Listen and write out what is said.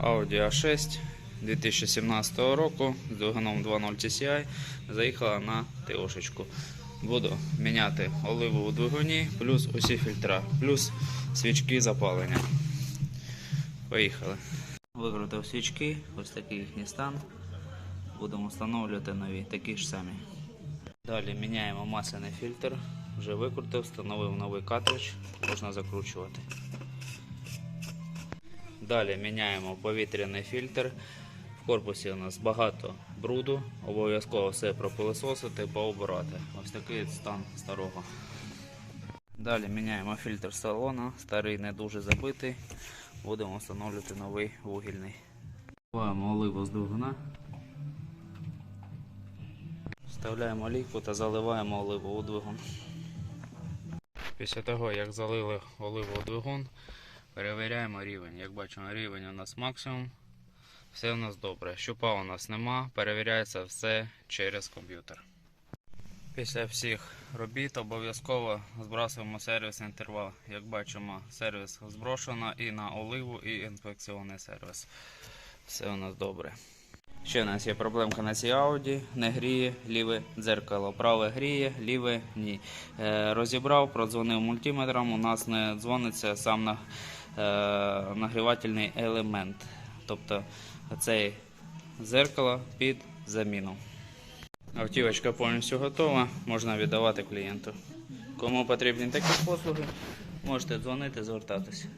Audi A6 2017 року з двигуном 2.0 TCI заїхала на ТОшечку. Буду міняти оливу у двигуні, плюс усі фільтра, плюс свічки запалення. Поїхали. Викрутив свічки, ось такий їхній стан. Будемо встановлювати нові, такі ж самі. Далі міняємо масляний фільтр. Вже викрутив, встановив новий картридж, можна закручувати. Далі міняємо повітряний фільтр. В корпусі у нас багато бруду, обов'язково все пропилисосити, пообирати. Ось такий стан старого. Далі міняємо фільтр салона, старий не дуже забитий. Будемо встановлювати новий вугільний. Вливаємо оливу з двигуна. Вставляємо олійку та заливаємо оливу у двигун. Після того, як залили оливу у двигун, перевіряємо рівень. Як бачимо, рівень у нас максимум. Все у нас добре. Щупа у нас нема, перевіряється все через комп'ютер. Після всіх робіт обов'язково збрасуємо сервісний інтервал. Як бачимо, сервіс зброшено і на оливу, і інспекційний сервіс. Все у нас добре. Ще у нас є проблемка на цій Audi. Не гріє ліве дзеркало. Праве гріє, ліве ні. Е, розібрав, продзвонив мультиметром. У нас не дзвониться сам на, нагрівательний елемент. Тобто це зеркало під заміну. Автівочка повністю готова, можна віддавати клієнту. Кому потрібні такі послуги, можете дзвонити, звертатися.